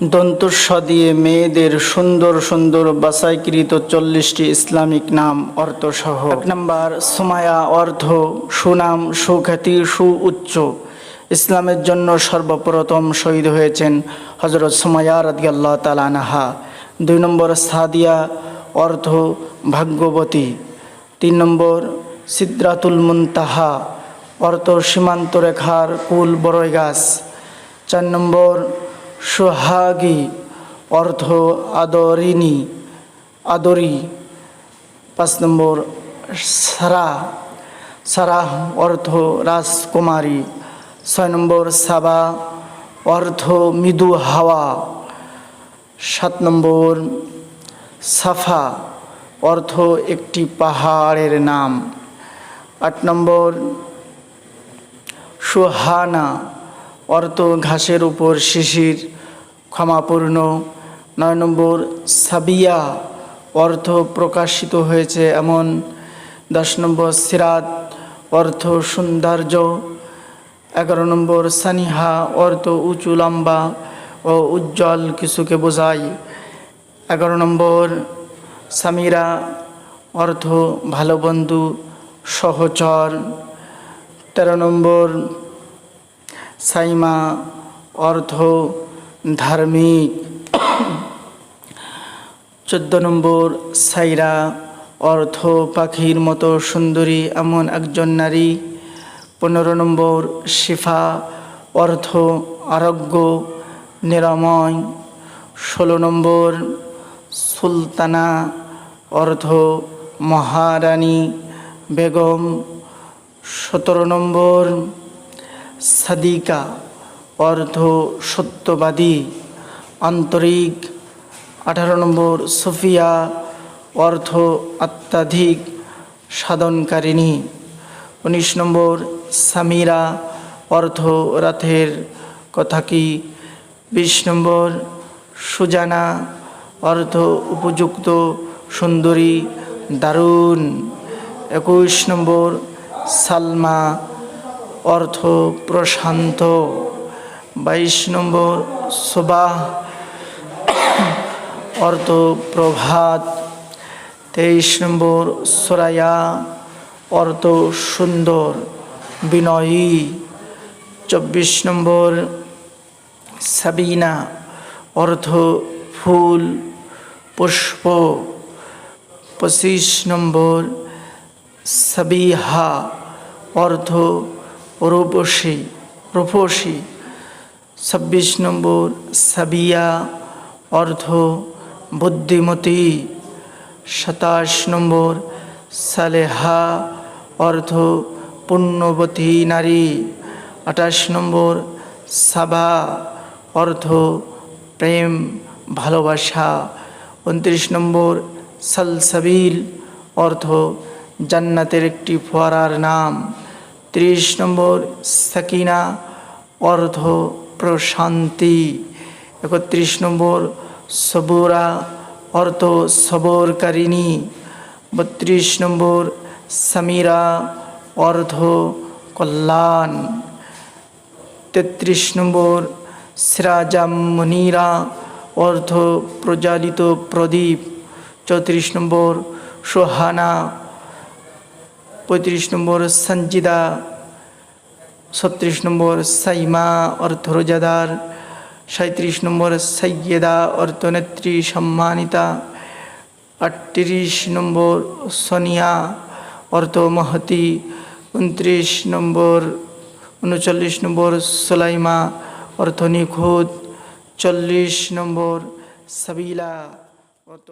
দন্তস্ব দিয়ে মেয়েদের সুন্দর সুন্দর বাছাইকৃত চল্লিশটি ইসলামিক নাম, অর্থসহ। এক নম্বর, সুমায়া অর্থ সুনাম, সুখ্যাতি, সুউচ্চ। ইসলামের জন্য সর্বপ্রথম শহীদ হয়েছেন হজরত সুমায়া রাদিয়াল্লাহ তালানাহা দুই নম্বর, সাদিয়া অর্থ ভাগ্যবতী। তিন নম্বর, সিদ্রাতুল মুনতাহা অর্থ সীমান্ত রেখার কুল বড়ই গাছ। চার নম্বর সোহাগী অর্থ আদরিনী আদরি। পাঁচ নম্বর, সারা সারাহ অর্থ রাজকুমারী। ছয় নম্বর, সাবা অর্থ মৃদু হাওয়া। সাত নম্বর, সাফা অর্থ একটি পাহাড়ের নাম। আট নম্বর, সুহানা অর্থ ঘাসের উপর শিশির ক্ষমাপূর্ণ। নয় নম্বর, সাবিয়া, অর্থ প্রকাশিত হয়েছে এমন। দশ নম্বর, সিরাত, অর্থ সৌন্দর্য। এগারো নম্বর, সানিহা, অর্থ উঁচু লম্বা ও উজ্জ্বল কিছুকে বোঝায়। এগারো নম্বর, সামিরা, অর্থ ভালো বন্ধু, সহচর। তেরো নম্বর সাইমা অর্থ ধার্মিক। চোদ্দ নম্বর, সাইরা অর্থ পাখির মতো সুন্দরী, এমন একজন নারী। পনেরো নম্বর, শিফা অর্থ আরোগ্য, নিরাময়। ষোলো নম্বর, সুলতানা অর্থ মহারানী বেগম। সতেরো নম্বর সাদিকা অর্থ সত্যবাদী আন্তরিক, আঠারো নম্বর সুফিয়া অর্থ অত্যাধিক সাধনকারিণী। উনিশ নম্বর সামিরা অর্থ রাতের কথা কি? বিশ নম্বর সুজানা অর্থ উপযুক্ত সুন্দরী, দারুণ। একুশ নম্বর সালমা অর্থ প্রশান্ত। বাইশ নম্বর, সুবাহ। অর্থ প্রভাত। তেইশ নম্বর সরায়া অর্থ সুন্দর, বিনয়ী। চব্বিশ নম্বর, সাবিনা। অর্থ ফুল, পুষ্প। পঁচিশ নম্বর, সাবিহা। অর্থ রূপসী রূপসী। ছাব্বিশ নম্বর, সাবিয়া অর্থ বুদ্ধিমতী। সাতাশ নম্বর, সালেহা অর্থ পুণ্যবতী নারী। আঠাশ নম্বর, সাবা অর্থ প্রেম, ভালোবাসা। উনত্রিশ নম্বর, সালসাবিল অর্থ জান্নাতের একটি ফোয়ারার নাম। ত্রিশ নম্বর সাকিনা অর্থ প্রশান্তি। একত্রিশ নম্বর সবুরা অর্থ সবরকারিণী। বত্রিশ নম্বর সামিরা অর্থ কল্যাণ। তেত্রিশ নম্বর সিরাজাম মনিরা অর্থ প্রজ্বালিত প্রদীপ। চৌত্রিশ নম্বর সোহানা পঁয়ত্রিশ নম্বর সঞ্জিদা, ছত্রিশ নম্বর সাইমা অর্থ রোজাদার সাঁত্রিশ নম্বর সৈয়দা অর্থনেত্রী সম্মানিতা, আটত্রিশ নম্বর সোনিয়া অর্থ মহতি, উনত্রিশ নম্বর, উনচল্লিশ নম্বর সোলাইমা অর্থ নিখুঁত, চল্লিশ নম্বর সাবিলা অর্থ